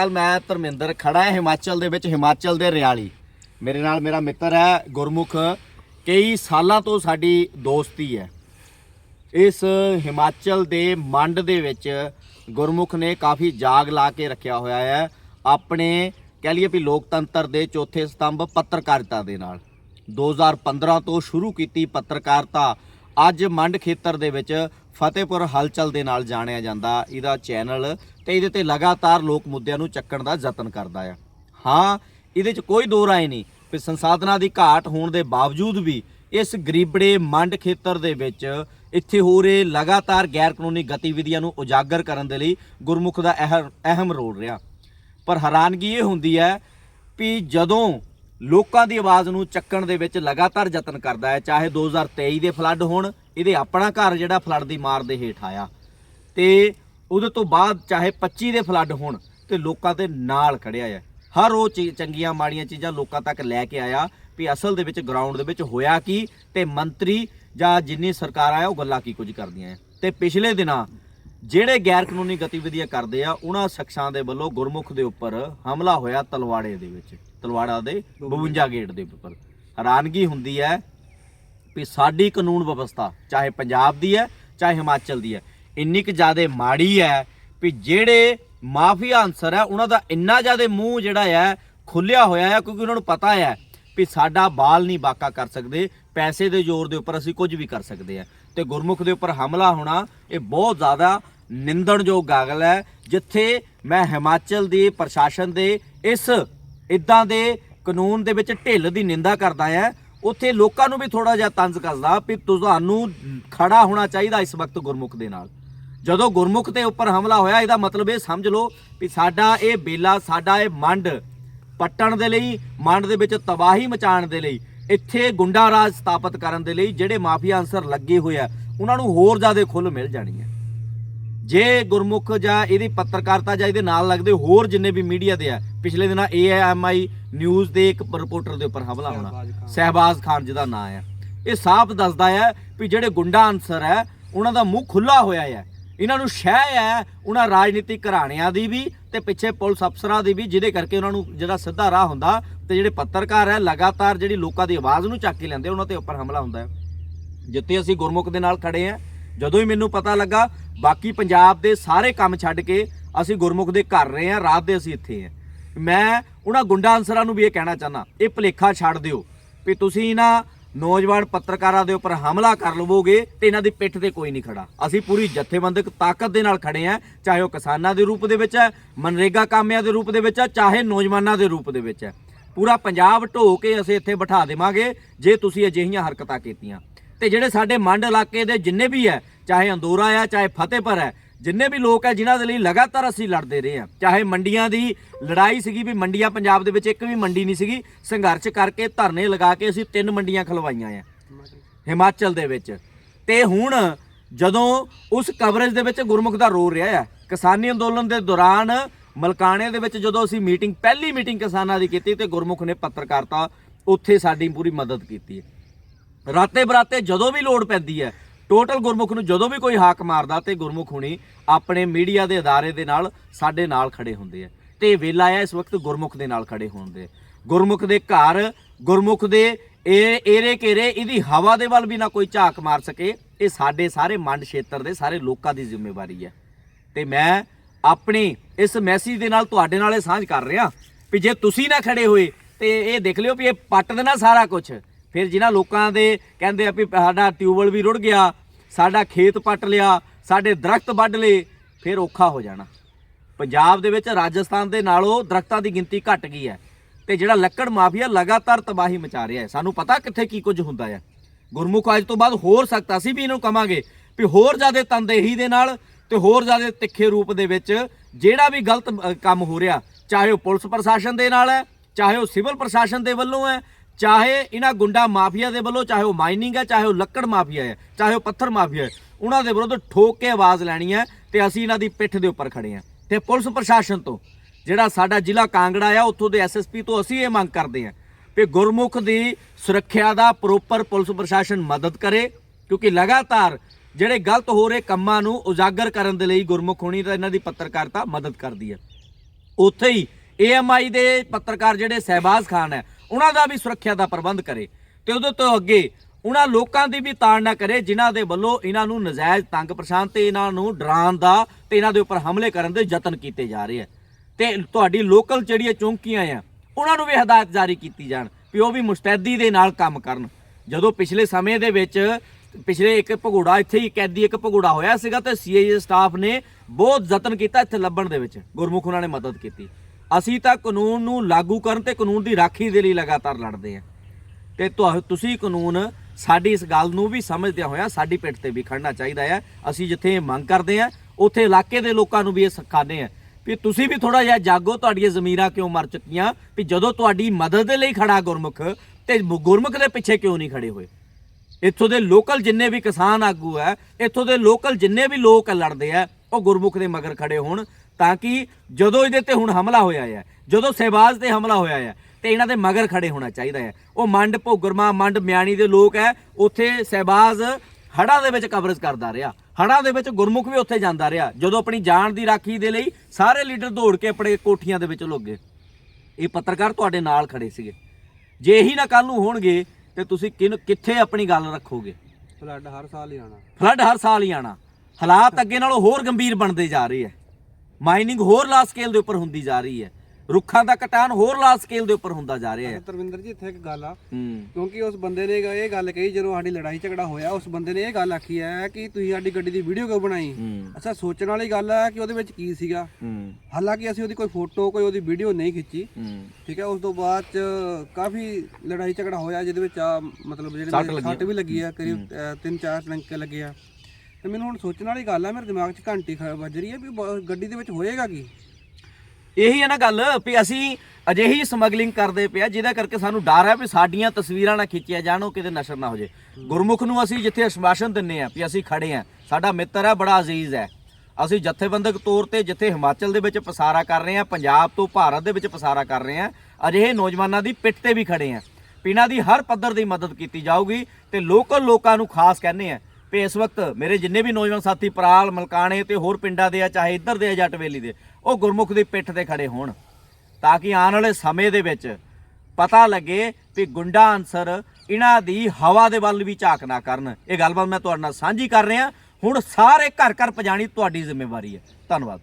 ਨਾਲ ਮੈਂ ਧਰਮਿੰਦਰ ਖੜਾ ਹੈ ਹਿਮਾਚਲ ਦੇ ਵਿੱਚ, ਹਿਮਾਚਲ ਦੇ ਰਿਆਲੀ। ਮੇਰੇ ਨਾਲ ਮੇਰਾ ਮਿੱਤਰ ਹੈ ਗੁਰਮੁਖ। ਕਈ ਸਾਲਾਂ ਤੋਂ ਸਾਡੀ ਦੋਸਤੀ ਹੈ। ਇਸ ਹਿਮਾਚਲ ਦੇ ਮੰਡ ਦੇ ਵਿੱਚ ਗੁਰਮੁਖ ਨੇ ਕਾਫੀ ਜਾਗ ਲਾ ਕੇ ਰੱਖਿਆ ਹੋਇਆ ਹੈ। ਆਪਣੇ ਕਹਿ ਲਈਏ ਵੀ ਲੋਕਤੰਤਰ ਦੇ ਚੌਥੇ ਸਤੰਭ ਪੱਤਰਕਾਰਿਤਾ ਦੇ ਨਾਲ। 2015 ਤੋਂ ਸ਼ੁਰੂ ਕੀਤੀ ਪੱਤਰਕਾਰਤਾ ਅੱਜ ਮੰਡ ਖੇਤਰ ਦੇ ਵਿੱਚ ਫਤਿਹਪੁਰ ਹਲਚਲ ਦੇ ਨਾਲ ਜਾਣਿਆ ਜਾਂਦਾ। ਇਹਦਾ ਚੈਨਲ ਤੇ ਇਹਦੇ ਤੇ ਲਗਾਤਾਰ ਲੋਕ ਮੁੱਦਿਆਂ ਨੂੰ ਚੱਕਣ ਦਾ ਯਤਨ ਕਰਦਾ ਆ। ਹਾਂ, ਇਹਦੇ 'ਚ ਕੋਈ ਦੋ ਰਾਏ ਨਹੀਂ ਕਿ ਸੰਸਾਧਨਾਂ ਦੀ ਘਾਟ ਹੋਣ ਦੇ ਬਾਵਜੂਦ ਵੀ ਇਸ ਗਰੀਬੜੇ ਮੰਡ ਖੇਤਰ ਦੇ ਵਿੱਚ ਇੱਥੇ ਹੋ ਰਹੇ ਲਗਾਤਾਰ ਗੈਰ ਕਾਨੂੰਨੀ ਗਤੀਵਿਧੀਆਂ ਨੂੰ ਉਜਾਗਰ ਕਰਨ ਦੇ ਲਈ ਗੁਰਮੁਖ ਦਾ ਅਹਿ- ਅਹਿਮ ਰੋਲ ਰਿਹਾ। ਪਰ ਹੈਰਾਨਗੀ ਇਹ ਹੁੰਦੀ ਹੈ ਵੀ ਜਦੋਂ ਲੋਕਾਂ ਦੀ ਆਵਾਜ਼ ਨੂੰ ਚੱਕਣ ਦੇ ਵਿੱਚ ਲਗਾਤਾਰ ਯਤਨ ਕਰਦਾ ਹੈ, ਚਾਹੇ 2023 ਦੇ ਫਲੱਡ ਹੋਣ, ਇਹਦੇ ਆਪਣਾ ਘਰ ਜਿਹੜਾ ਫਲੱਡ ਦੀ ਮਾਰ ਦੇ ਹੇਠ ਆਇਆ। ਤੇ ਉਹਦੇ ਤੋਂ ਬਾਅਦ ਚਾਹੇ 25 ਦੇ ਫਲੱਡ ਹੋਣ ਤੇ ਲੋਕਾਂ ਦੇ ਨਾਲ ਖੜਿਆ ਹੈ। ਹਰ ਉਹ ਚੀ- ਚੰਗੀਆਂ ਮਾੜੀਆਂ ਚੀਜ਼ਾਂ ਲੋਕਾਂ ਤੱਕ ਲੈ ਕੇ ਆਇਆ ਵੀ ਅਸਲ ਦੇ ਵਿੱਚ ਗਰਾਊਂਡ ਦੇ ਵਿੱਚ ਹੋਇਆ ਕੀ ਤੇ ਮੰਤਰੀ ਜਾਂ ਜਿੰਨੀ ਸਰਕਾਰਾਂ ਆਇਆ ਉਹ ਗੱਲਾਂ ਕੀ ਕੁਝ ਕਰਦੀਆਂ ਹੈ। ਤੇ ਪਿਛਲੇ ਦਿਨਾਂ ਜਿਹੜੇ ਗੈਰ ਕਾਨੂੰਨੀ ਗਤੀਵਿਧੀਆਂ ਕਰਦੇ ਆ, ਉਹਨਾਂ ਸ਼ਖਸਾਂ ਦੇ ਵੱਲੋਂ ਗੁਰਮੁਖ ਦੇ ਉੱਪਰ ਹਮਲਾ ਹੋਇਆ ਤਲਵਾੜੇ ਦੇ ਵਿੱਚ। ਤਲਵਾੜਾ ਦੇ 52 ਗੇਟ ਦੇ ਉੱਪਰ। ਹੈਰਾਨਗੀ ਹੁੰਦੀ ਹੈ ਵੀ ਸਾਡੀ ਕਾਨੂੰਨ ਵਿਵਸਥਾ ਚਾਹੇ ਪੰਜਾਬ ਦੀ ਹੈ, ਚਾਹੇ ਹਿਮਾਚਲ ਦੀ ਹੈ ਇੰਨੀ ਕੁ ਜ਼ਿਆਦਾ ਮਾੜੀ ਹੈ ਵੀ ਜਿਹੜੇ ਮਾਫੀਆ ਅਨਸਰ ਹੈ, ਉਹਨਾਂ ਦਾ ਇੰਨਾ ਜ਼ਿਆਦਾ ਮੂੰਹ ਜਿਹੜਾ ਹੈ ਖੁੱਲਿਆ ਹੋਇਆ ਹੈ, ਕਿਉਂਕਿ ਉਹਨਾਂ ਨੂੰ ਪਤਾ ਹੈ ਵੀ ਸਾਡਾ ਬਾਲ ਨਹੀਂ ਬਾਕਾ ਕਰ ਸਕਦੇ, ਪੈਸੇ ਦੇ ਜ਼ੋਰ ਦੇ ਉੱਪਰ ਅਸੀਂ ਕੁਝ ਵੀ ਕਰ ਸਕਦੇ ਆ ਤੇ ਗੁਰਮੁਖ ਦੇ ਉੱਪਰ ਹਮਲਾ ਹੋਣਾ, ਇਹ ਬਹੁਤ ਜ਼ਿਆਦਾ ਨਿੰਦਣਯੋਗ ਗਾਗਲ ਹੈ, ਜਿੱਥੇ ਮੈਂ ਹਿਮਾਚਲ ਦੀ ਪ੍ਰਸ਼ਾਸਨ ਦੇ ਇਸ ਇਦਾਂ ਦੇ ਕਾਨੂੰਨ ਦੇ ਵਿੱਚ ਢਿੱਲ ਦੀ ਨਿੰਦਾ ਕਰਦਾ ਹੈ, ਉੱਥੇ ਲੋਕਾਂ ਨੂੰ ਵੀ ਥੋੜਾ ਜਿਹਾ ਤੰਜ਼ ਕਰਦਾ ਵੀ ਤੁਹਾਨੂੰ ਖੜਾ ਹੋਣਾ ਚਾਹੀਦਾ ਇਸ ਵਕਤ ਗੁਰਮੁਖ ਦੇ ਨਾਲ। ਜਦੋਂ ਗੁਰਮੁਖ ਦੇ ਉੱਪਰ ਹਮਲਾ ਹੋਇਆ ਇਹਦਾ ਮਤਲਬ ਇਹ ਸਮਝ ਲਓ ਵੀ ਸਾਡਾ ਇਹ ਬੇਲਾ ਸਾਡਾ ਇਹ ਮੰਡ ਪੱਟਣ ਦੇ ਲਈ ਮੰਡ ਦੇ ਵਿੱਚ ਤਬਾਹੀ ਮਚਾਉਣ ਦੇ ਲਈ ਇੱਥੇ ਗੁੰਡਾ ਰਾਜ ਸਥਾਪਿਤ ਕਰਨ ਦੇ ਲਈ ਜਿਹੜੇ ਮਾਫੀਆ ਅੰਸਰ ਲੱਗੇ ਹੋਏ ਆ ਉਹਨਾਂ ਨੂੰ ਹੋਰ ਜ਼ਿਆਦਾ ਖੁੱਲ ਮਿਲ ਜਾਣੀ ਹੈ ਜੇ ਗੁਰਮੁਖ ਜਾਂ ਇਹਦੀ ਪੱਤਰਕਾਰਤਾ ਜਾਂ ਇਹਦੇ ਨਾਲ ਲੱਗਦੇ ਹੋਰ ਜਿੰਨੇ ਵੀ ਮੀਡੀਆ ਦੇ ਆ ਪਿਛਲੇ ਦਿਨਾਂ ਏਐਮਆਈ ਨਿਊਜ਼ ਦੇ ਇੱਕ ਰਿਪੋਰਟਰ ਦੇ ਉੱਪਰ ਹਮਲਾ ਹੋਣਾ ਸਹਿਬਾਜ਼ ਖਾਨ। ਜਿਹਦਾ ਨਾਂ ਹੈ ਇਹ ਸਾਫ਼ ਦੱਸਦਾ ਹੈ ਵੀ ਜਿਹੜੇ ਗੁੰਡਾ ਅਨਸਰ ਹੈ ਉਹਨਾਂ ਦਾ ਮੂੰਹ ਖੁੱਲਾ ਹੋਇਆ ਹੈ ਇਹਨਾਂ ਨੂੰ ਸ਼ਹਿ ਹੈ, ਉਹਨਾਂ ਰਾਜਨੀਤਿਕ ਘਰਾਣਿਆਂ ਦੀ ਵੀ ਤੇ ਪਿੱਛੇ ਪੁਲਿਸ ਅਫਸਰਾਂ ਦੀ ਵੀ, ਜਿਹਦੇ ਕਰਕੇ ਉਹਨਾਂ ਨੂੰ ਜਿਹੜਾ ਸਿੱਧਾ ਰਾਹ ਹੁੰਦਾ ਤੇ ਜਿਹੜੇ ਪੱਤਰਕਾਰ ਹੈ, ਲਗਾਤਾਰ ਜਿਹੜੀ ਲੋਕਾਂ ਦੀ ਆਵਾਜ਼ ਨੂੰ ਚੱਕ ਕੇ ਲੈਂਦੇ ਉਹਨਾਂ ਤੇ ਉੱਪਰ ਹਮਲਾ ਹੁੰਦਾ ਹੈ। ਜਿੱਥੇ ਅਸੀਂ ਗੁਰਮੁਖ ਦੇ ਨਾਲ ਖੜੇ ਆ ਜਦੋਂ ਹੀ ਮੈਨੂੰ ਪਤਾ ਲੱਗਾ, ਬਾਕੀ ਪੰਜਾਬ ਦੇ ਸਾਰੇ ਕੰਮ ਛੱਡ ਕੇ ਅਸੀਂ ਗੁਰਮੁਖ ਦੇ ਘਰ ਰਹੇ ਆ ਰਾਤ ਦੇ ਅਸੀਂ ਇੱਥੇ ਆ ਮੈਂ ਉਹਨਾਂ ਗੁੰਡਾ ਅਨਸਰਾਂ ਨੂੰ ਵੀ ਇਹ ਕਹਿਣਾ ਚਾਹਨਾ ਇਹ ਭਲੇਖਾ ਛੱਡ ਦਿਓ ਵੀ ਤੁਸੀਂ ਇਹਨਾਂ ਨੌਜਵਾਨ ਪੱਤਰਕਾਰਾਂ ਦੇ ਉੱਪਰ ਹਮਲਾ ਕਰ ਲਵੋਗੇ ਤੇ ਇਹਨਾਂ ਦੀ ਪਿੱਠ ਤੇ ਕੋਈ ਨਹੀਂ ਖੜਾ। ਅਸੀਂ ਪੂਰੀ ਜਥੇਬੰਦਕ ਤਾਕਤ ਦੇ ਨਾਲ ਖੜੇ ਆ ਚਾਹੇ ਉਹ ਕਿਸਾਨਾਂ ਦੇ ਰੂਪ ਦੇ ਵਿੱਚ ਹੈ, ਮਨਰੇਗਾ ਕਾਮਿਆਂ ਦੇ ਰੂਪ ਦੇ ਵਿੱਚ ਹੈ, ਚਾਹੇ ਨੌਜਵਾਨਾਂ ਦੇ ਰੂਪ ਦੇ ਵਿੱਚ ਹੈ। ਪੂਰਾ ਪੰਜਾਬ ਢੋ ਕੇ ਅਸੀਂ ਇੱਥੇ ਬਿਠਾ ਦੇਵਾਂਗੇ, ਜੇ ਤੁਸੀਂ ਅਜਿਹੀਆਂ ਹਰਕਤਾਂ ਕੀਤੀਆਂ। ਤੇ ਜਿਹੜੇ ਸਾਡੇ ਮੰਡ ਇਲਾਕੇ ਦੇ ਜਿੰਨੇ ਵੀ ਹੈ, ਚਾਹੇ ਅੰਦੋਰਾ ਹੈ, ਚਾਹੇ ਫਤਿਹਪੁਰ ਹੈ ਜਿੰਨੇ ਵੀ ਲੋਕ ਹੈ ਜਿਨ੍ਹਾਂ ਦੇ ਲਈ ਲਗਾਤਾਰ ਅਸੀਂ ਲੜਦੇ ਰਹੇ ਹਾਂ ਚਾਹੇ ਮੰਡੀਆਂ ਦੀ ਲੜਾਈ ਸੀਗੀ ਵੀ ਮੰਡੀਆਂ ਪੰਜਾਬ ਦੇ ਵਿੱਚ ਇੱਕ ਵੀ ਮੰਡੀ ਨਹੀਂ ਸੀਗੀ, ਸੰਘਰਸ਼ ਕਰਕੇ ਧਰਨੇ ਲਗਾ ਕੇ ਅਸੀਂ ਤਿੰਨ ਮੰਡੀਆਂ ਖਲਵਾਈਆਂ ਆ। ਹਿਮਾਚਲ ਦੇ ਵਿੱਚ। ਤੇ ਹੁਣ ਜਦੋਂ ਉਸ ਕਵਰੇਜ ਦੇ ਵਿੱਚ ਗੁਰਮੁਖ ਦਾ ਰੋਲ ਰਿਹਾ ਹੈ ਕਿਸਾਨੀ ਅੰਦੋਲਨ ਦੇ ਦੌਰਾਨ ਮਲਕਾਣੇ ਦੇ ਵਿੱਚ ਜਦੋਂ ਅਸੀਂ ਮੀਟਿੰਗ, ਪਹਿਲੀ ਮੀਟਿੰਗ ਕਿਸਾਨਾਂ ਦੀ ਕੀਤੀ ਤੇ ਗੁਰਮੁਖ ਨੇ ਪੱਤਰਕਾਰਤਾ, ਉੱਥੇ ਸਾਡੀ ਪੂਰੀ ਮਦਦ ਕੀਤੀ ਹੈ। ਰਾਤੇ ਬਰਾਤੇ ਜਦੋਂ ਵੀ ਲੋੜ ਪੈਂਦੀ ਹੈ ਟੋਟਲ ਗੁਰਮੁਖ ਨੂੰ ਜਦੋਂ ਵੀ ਕੋਈ ਹਾਕ ਮਾਰਦਾ ਤੇ ਗੁਰਮੁਖ ਹੁਣੀ ਆਪਣੇ ਮੀਡੀਆ ਦੇ ਅਦਾਰੇ ਦੇ ਨਾਲ ਸਾਡੇ ਨਾਲ ਖੜੇ ਹੁੰਦੇ ਆ। ਤੇ ਵੇਲਾ ਆ, ਇਸ ਵਕਤ ਗੁਰਮੁਖ ਦੇ ਨਾਲ ਖੜੇ ਹੋਣ ਦੇ ਗੁਰਮੁਖ ਦੇ ਘਰ, ਗੁਰਮੁਖ ਦੇ ਇਹ ਏਰੇ ਕੇਰੇ ਇਹਦੀ ਹਵਾ ਦੇ ਵੱਲ ਵੀ ਨਾ ਕੋਈ ਝਾਕ ਮਾਰ ਸਕੇ, ਇਹ ਸਾਡੇ ਸਾਰੇ ਮੰਡ ਖੇਤਰ ਦੇ ਸਾਰੇ ਲੋਕਾਂ ਦੀ ਜ਼ਿੰਮੇਵਾਰੀ ਹੈ ਤੇ ਮੈਂ ਆਪਣੀ ਇਸ ਮੈਸੇਜ ਦੇ ਨਾਲ ਤੁਹਾਡੇ ਨਾਲ ਇਹ ਸਾਂਝ ਕਰ ਰਿਹਾ ਵੀ ਜੇ ਤੁਸੀਂ ਨਾ ਖੜੇ ਹੋਏ ਤੇ ਇਹ ਦੇਖ ਲਿਓ ਵੀ ਇਹ ਪੱਟ ਦੇਣਾ ਸਾਰਾ ਕੁਝ ਫਿਰ ਜਿਨ੍ਹਾਂ ਲੋਕਾਂ ਦੇ ਕਹਿੰਦੇ ਆ ਵੀ ਸਾਡਾ ਟਿਊਬਲ ਵੀ ਰੁੜ ਗਿਆ, ਸਾਡਾ ਖੇਤ ਪੱਟ ਲਿਆ, ਸਾਡੇ ਦਰਖਤ ਵੱਢ ਲਏ, ਫਿਰ ਔਖਾ ਹੋ ਜਾਣਾ। ਪੰਜਾਬ ਦੇ ਵਿੱਚ ਰਾਜਸਥਾਨ ਦੇ ਨਾਲੋਂ ਦਰਖਤਾਂ ਦੀ ਗਿਣਤੀ ਘਟ ਗਈ ਹੈ ਤੇ ਜਿਹੜਾ ਲੱਕੜ ਮਾਫੀਆ ਲਗਾਤਾਰ ਤਬਾਹੀ ਮਚਾ ਰਿਹਾ ਹੈ। ਸਾਨੂੰ ਪਤਾ ਕਿੱਥੇ ਕੀ ਕੁਝ ਹੁੰਦਾ ਹੈ। ਗੁਰਮੁਖ ਅੱਜ ਤੋਂ ਬਾਅਦ ਹੋਰ ਸਖਤ ਅਸੀਂ ਵੀ ਇਹਨੂੰ ਕਵਾਂਗੇ ਵੀ ਹੋਰ ਜ਼ਿਆਦਾ ਤੰਦੇਹੀ ਦੇ ਨਾਲ ਤੇ ਹੋਰ ਜ਼ਿਆਦਾ ਤਿੱਖੇ ਰੂਪ ਦੇ ਵਿੱਚ ਜਿਹੜਾ ਵੀ ਗਲਤ ਕੰਮ ਹੋ ਰਿਹਾ, ਚਾਹੇ ਉਹ ਪੁਲਿਸ ਪ੍ਰਸ਼ਾਸਨ ਦੇ ਨਾਲ ਹੈ, ਚਾਹੇ ਉਹ ਸਿਵਲ ਪ੍ਰਸ਼ਾਸਨ ਦੇ ਵੱਲੋਂ ਹੈ ਚਾਹੇ ਇਹਨਾਂ ਗੁੰਡਾ ਮਾਫੀਆ ਦੇ ਵੱਲੋਂ, ਚਾਹੇ ਉਹ ਮਾਈਨਿੰਗ ਹੈ, ਚਾਹੇ ਉਹ ਲੱਕੜ ਮਾਫੀਆ ਹੈ, ਚਾਹੇ ਉਹ ਪੱਥਰ ਮਾਫੀਆ ਹੈ, ਉਹਨਾਂ ਦੇ ਵਿਰੁੱਧ ਠੋਕ ਕੇ ਆਵਾਜ਼ ਲੈਣੀ ਹੈ ਤੇ ਅਸੀਂ ਇਹਨਾਂ ਦੀ ਪਿੱਠ ਦੇ ਉੱਪਰ ਖੜੇ ਹਾਂ। ਤੇ ਪੁਲਿਸ ਪ੍ਰਸ਼ਾਸਨ ਤੋਂ ਜਿਹੜਾ ਸਾਡਾ ਜ਼ਿਲ੍ਹਾ ਕਾਂਗੜਾ ਆ, ਉੱਥੋਂ ਦੇ ਐਸਐਸਪੀ ਤੋਂ ਅਸੀਂ ਇਹ ਮੰਗ ਕਰਦੇ ਹਾਂ ਕਿ ਗੁਰਮੁਖ ਦੀ ਸੁਰੱਖਿਆ ਦਾ ਪ੍ਰੋਪਰ ਪੁਲਿਸ ਪ੍ਰਸ਼ਾਸਨ ਮਦਦ ਕਰੇ, ਕਿਉਂਕਿ ਲਗਾਤਾਰ ਜਿਹੜੇ ਗਲਤ ਹੋ ਰਹੇ ਕੰਮਾਂ ਨੂੰ ਉਜਾਗਰ ਕਰਨ ਦੇ ਲਈ ਗੁਰਮੁਖ ਹੋਣੀ ਤਾਂ ਇਹਨਾਂ ਦੀ ਪੱਤਰਕਾਰਤਾ ਮਦਦ ਕਰਦੀ ਹੈ। ਉੱਥੇ ਹੀ ਏਐਮਆਈ ਦੇ ਪੱਤਰਕਾਰ ਜਿਹੜੇ ਸਹਿਬਾਜ਼ ਖਾਨ ਹੈ ਉਹਨਾਂ ਦਾ ਵੀ ਸੁਰੱਖਿਆ ਦਾ ਪ੍ਰਬੰਧ ਕਰੇ ਤੇ ਉਹਦੇ ਤੋਂ ਅੱਗੇ ਉਹਨਾਂ ਲੋਕਾਂ ਦੀ ਵੀ ਤਾੜਨਾ ਕਰੇ, ਜਿਨ੍ਹਾਂ ਦੇ ਵੱਲੋਂ ਇਹਨਾਂ ਨੂੰ ਨਜਾਇਜ਼ ਤੰਗ ਪਰੇਸ਼ਾਨ ਤੇ ਇਹਨਾਂ ਨੂੰ ਡਰਾਉਣ ਦਾ ਤੇ ਇਹਨਾਂ ਦੇ ਉੱਪਰ ਹਮਲੇ ਕਰਨ ਦੇ ਯਤਨ ਕੀਤੇ ਜਾ ਰਹੇ ਆ। ਤੇ ਤੁਹਾਡੀ ਲੋਕਲ ਜਿਹੜੀਆਂ ਚੌਂਕੀਆਂ ਆ, ਉਹਨਾਂ ਨੂੰ ਵੀ ਹਦਾਇਤ ਜਾਰੀ ਕੀਤੀ ਜਾਣ ਵੀ ਉਹ ਵੀ ਮੁਸਤੈਦੀ ਦੇ ਨਾਲ ਕੰਮ ਕਰਨ। ਜਦੋਂ ਪਿਛਲੇ ਸਮੇਂ ਦੇ ਵਿੱਚ ਪਿਛਲੇ ਇੱਕ ਭਗੋੜਾ, ਇੱਥੇ ਹੀ ਕੈਦੀ ਇੱਕ ਭਗੋੜਾ ਹੋਇਆ ਸੀਗਾ ਤੇ ਸੀਆਈਏ ਸਟਾਫ ਨੇ ਬਹੁਤ ਯਤਨ ਕੀਤਾ ਇੱਥੇ ਲੱਭਣ ਦੇ ਵਿੱਚ। ਗੁਰਮੁਖ ਉਹਨਾਂ ਨੇ ਮਦਦ ਕੀਤੀ। ਅਸੀਂ ਤਾਂ ਕਾਨੂੰਨ ਨੂੰ ਲਾਗੂ ਕਰਨ ਤੇ ਕਾਨੂੰਨ ਦੀ ਰਾਖੀ ਦੇ ਲਈ ਲਗਾਤਾਰ ਲੜਦੇ ਹਾਂ। ਤੇ ਤੁਹਾ- ਤੁਸੀਂ ਕਾਨੂੰਨ ਸਾਡੀ ਇਸ ਗੱਲ ਨੂੰ ਵੀ ਸਮਝਦਿਆਂ ਹੋਇਆ ਸਾਡੀ ਪਿੱਠ ਤੇ ਵੀ ਖੜਨਾ ਚਾਹੀਦਾ ਹੈ। ਅਸੀਂ ਜਿੱਥੇ ਇਹ ਮੰਗ ਕਰਦੇ ਹਾਂ, ਉੱਥੇ ਇਲਾਕੇ ਦੇ ਲੋਕਾਂ ਨੂੰ ਵੀ ਇਹ ਸਿਖਾਉਂਦੇ ਹਾਂ ਵੀ ਤੁਸੀਂ ਵੀ ਥੋੜਾ ਜਿਹਾ ਜਾਗੋ, ਤੁਹਾਡੀਆਂ ਜ਼ਮੀਰਾਂ ਕਿਉਂ ਮਰ ਚੁੱਕੀਆਂ, ਵੀ ਜਦੋਂ ਤੁਹਾਡੀ ਮਦਦ ਦੇ ਲਈ ਖੜਾ ਗੁਰਮੁਖ, ਤੇ ਗੁਰਮੁਖ ਦੇ ਪਿੱਛੇ ਕਿਉਂ ਨਹੀਂ ਖੜੇ ਹੋਏ? ਇੱਥੋਂ ਦੇ ਲੋਕਲ ਜਿੰਨੇ ਵੀ ਕਿਸਾਨ ਆਗੂ ਹੈ, ਇੱਥੋਂ ਦੇ ਲੋਕਲ ਜਿੰਨੇ ਵੀ ਲੋਕ ਲੜਦੇ ਆ ਉਹ ਗੁਰਮੁਖ ਦੇ ਮਗਰ ਖੜੇ ਹੋਣ ਤਾਂ ਕਿ ਜਦੋਂ ਇਹਦੇ ਤੇ ਹੁਣ ਹਮਲਾ ਹੋਇਆ ਹੈ ਜਦੋਂ ਸਹਿਬਾਜ਼ ਤੇ ਹਮਲਾ ਹੋਇਆ ਹੈ ਤੇ ਇਹਨਾਂ ਦੇ ਮਗਰ ਖੜੇ ਹੋਣਾ ਚਾਹੀਦਾ ਹੈ ਉਹ ਮੰਡ ਭੋਗਰਮਾ ਮੰਡ ਮਿਆਣੀ ਦੇ ਲੋਕ ਹੈ ਉੱਥੇ ਸਹਿਬਾਜ਼ ਹੜ੍ਹਾਂ ਦੇ ਵਿੱਚ ਕਵਰੇਜ ਕਰਦਾ ਰਿਹਾ। ਹੜ੍ਹਾਂ ਦੇ ਵਿੱਚ ਗੁਰਮੁਖ ਵੀ ਉੱਥੇ ਜਾਂਦਾ ਰਿਹਾ ਜਦੋਂ ਆਪਣੀ ਜਾਨ ਦੀ ਰਾਖੀ ਦੇ ਲਈ ਸਾਰੇ ਲੀਡਰ ਦੌੜ ਕੇ ਆਪਣੇ ਕੋਠੀਆਂ ਦੇ ਵਿੱਚ ਲੁੱਕ ਗਏ। ਇਹ ਪੱਤਰਕਾਰ ਤੁਹਾਡੇ ਨਾਲ ਖੜੇ ਸੀਗੇ। ਜੇ ਇਹੀ ਨਾ ਕੱਲ ਨੂੰ ਹੋਣਗੇ ਤੇ ਤੁਸੀਂ ਕਿਨ ਕਿੱਥੇ ਆਪਣੀ ਗੱਲ ਰੱਖੋਗੇ? ਫਲੱਡ ਹਰ ਸਾਲ ਹੀ ਆਣਾ ਫਲੱਡ ਹਰ ਸਾਲ ਹੀ ਆਣਾ ਹਾਲਾਤ ਅੱਗੇ ਨਾਲੋਂ ਹੋਰ ਗੰਭੀਰ ਬਣਦੇ ਜਾ ਰਹੇ ਹੈ। ਮਾਈਨਿੰਗ ਹੋਰ ਲਾਰਜ ਸਕੇਲ ਦੇ ਉੱਪਰ ਹੁੰਦੀ ਜਾ ਰਹੀ ਹੈ। ਰੁੱਖਾਂ ਦਾ ਕਟਾਨ ਹੋਰ ਲਾਰਜ ਸਕੇਲ ਦੇ ਉੱਪਰ ਹੁੰਦਾ ਜਾ ਰਿਹਾ ਹੈ। ਤਰਵਿੰਦਰ ਜੀ ਇੱਥੇ ਇੱਕ ਗੱਲ ਆ। ਕਿਉਂਕਿ ਉਸ ਬੰਦੇ ਨੇ ਇਹ ਗੱਲ ਕਹੀ ਜਦੋਂ ਸਾਡੀ ਲੜਾਈ ਝਗੜਾ ਹੋਇਆ ਉਸ ਬੰਦੇ ਨੇ ਇਹ ਗੱਲ ਆਖੀ ਹੈ ਕਿ ਤੁਸੀਂ ਸਾਡੀ ਗੱਡੀ ਦੀ ਵੀਡੀਓ ਕਿਉਂ ਬਣਾਈ? ਅੱਛਾ ਸੋਚਣ ਵਾਲੀ ਗੱਲ ਹੈ ਕਿ ਉਹਦੇ ਵਿੱਚ ਕੀ ਸੀਗਾ? ਹਾਲਾਂਕਿ ਅਸੀਂ ਉਹਦੀ ਕੋਈ ਫੋਟੋ ਕੋਈ ਉਹਦੀ ਵੀਡੀਓ ਨਹੀਂ ਖਿੱਚੀ। ਠੀਕ ਹੈ ਉਸ ਤੋਂ ਬਾਅਦ ਚ ਕਾਫੀ ਲੜਾਈ ਝਗੜਾ ਹੋਇਆ ਜਿਹਦੇ ਵਿੱਚ ਆ ਮਤਲਬ ਜਿਹੜੇ ਸੱਟ ਵੀ ਲੱਗੀ ਆ ਕਰੀਬ ਅ, ਤਿੰਨ ਚਾਰ ਟੰਕੇ ਲੱਗੇ ਆ। ਤੇ ਮੈਨੂੰ ਹੁਣ ਸੋਚਣ ਵਾਲੀ ਗੱਲ ਆ, ਮੇਰੇ ਦਿਮਾਗ 'ਚ ਘੰਟੀ ਖ- ਵੱਜ ਰਹੀ ਹੈ ਵੀ ਬ- ਗੱਡੀ ਦੇ ਵਿੱਚ ਹੋਏਗਾ ਕੀ? ਇਹੀ ਹੈ ਨਾ ਗੱਲ ਵੀ ਅਸੀਂ ਅਜਿਹੀ ਸਮਗਲਿੰਗ ਕਰਦੇ ਪਿਆ ਜਿਹਦਾ ਕਰਕੇ ਸਾਨੂੰ ਡਰ ਹੈ ਵੀ ਸਾਡੀਆਂ ਤਸਵੀਰਾਂ ਨਾ ਖਿੱਚੀਆਂ ਜਾਣ, ਉਹ ਕਿਤੇ ਨਸ਼ਰ ਨਾ ਹੋ ਜੇ। ਗੁਰਮੁਖ ਨੂੰ ਅਸੀਂ ਜਿੱਥੇ ਅਸ਼ਵਾਸਨ ਦਿੰਨੇ ਆ ਵੀ ਅਸੀਂ ਖੜੇ ਆ, ਸਾਡਾ ਮਿੱਤਰ ਹੈ ਬੜਾ ਅਜ਼ੀਜ਼ ਹੈ। ਅਸੀਂ ਜਥੇਬੰਦਕ ਤੌਰ ਤੇ ਜਿੱਥੇ ਹਿਮਾਚਲ ਦੇ ਵਿੱਚ ਪਸਾਰਾ ਕਰ ਰਹੇ ਆ, ਪੰਜਾਬ ਤੋਂ ਭਾਰਤ ਦੇ ਵਿੱਚ ਪਸਾਰਾ ਕਰ ਰਹੇ ਆ, ਅਜਿਹੇ ਨੌਜਵਾਨਾਂ ਦੀ ਪਿੱਠ ਤੇ ਵੀ ਖੜੇ ਆ। ਪਿੰਡਾਂ ਦੀ ਹਰ ਪੱਧਰ ਦੀ ਮਦਦ ਕੀਤੀ ਜਾਊਗੀ ਤੇ ਲੋਕਲ ਲੋਕਾਂ ਨੂੰ ਖਾਸ ਕਹਿੰਦੇ ਆ ਵੀ ਇਸ ਵਕਤ ਮੇਰੇ ਜਿੰਨੇ ਵੀ ਨੌਜਵਾਨ ਸਾਥੀ ਪਰਾਲ, ਮਲਕਾਣੇ ਤੇ ਹੋਰ ਪਿੰਡਾਂ ਦੇ ਆ, ਚਾਹੇ ਇੱਧਰ ਦੇ ਆ ਜੱਟ ਵੇਲੀ ਦੇ, ਉਹ ਗੁਰਮੁਖ ਦੀ ਪਿੱਠ ਤੇ ਖੜੇ ਹੋਣ ਤਾਂ ਕਿ ਆਉਣ ਵਾਲੇ ਸਮੇਂ ਦੇ ਵਿੱਚ ਪਤਾ ਲੱਗੇ ਵੀ ਗੁੰਡਾ ਅਨਸਰ ਇਹਨਾਂ ਦੀ ਹਵਾ ਦੇ ਵੱਲ ਵੀ ਝਾਕ ਨਾ ਕਰਨ। ਇਹ ਗੱਲਬਾਤ ਮੈਂ ਤੁਹਾਡੇ ਨਾਲ ਸਾਂਝੀ ਕਰ ਰਿਹਾ। ਹੁਣ ਸਾਰੇ ਘਰ ਘਰ ਪਜਾਣੀ ਤੁਹਾਡੀ ਜ਼ਿੰਮੇਵਾਰੀ ਹੈ। ਧੰਨਵਾਦ।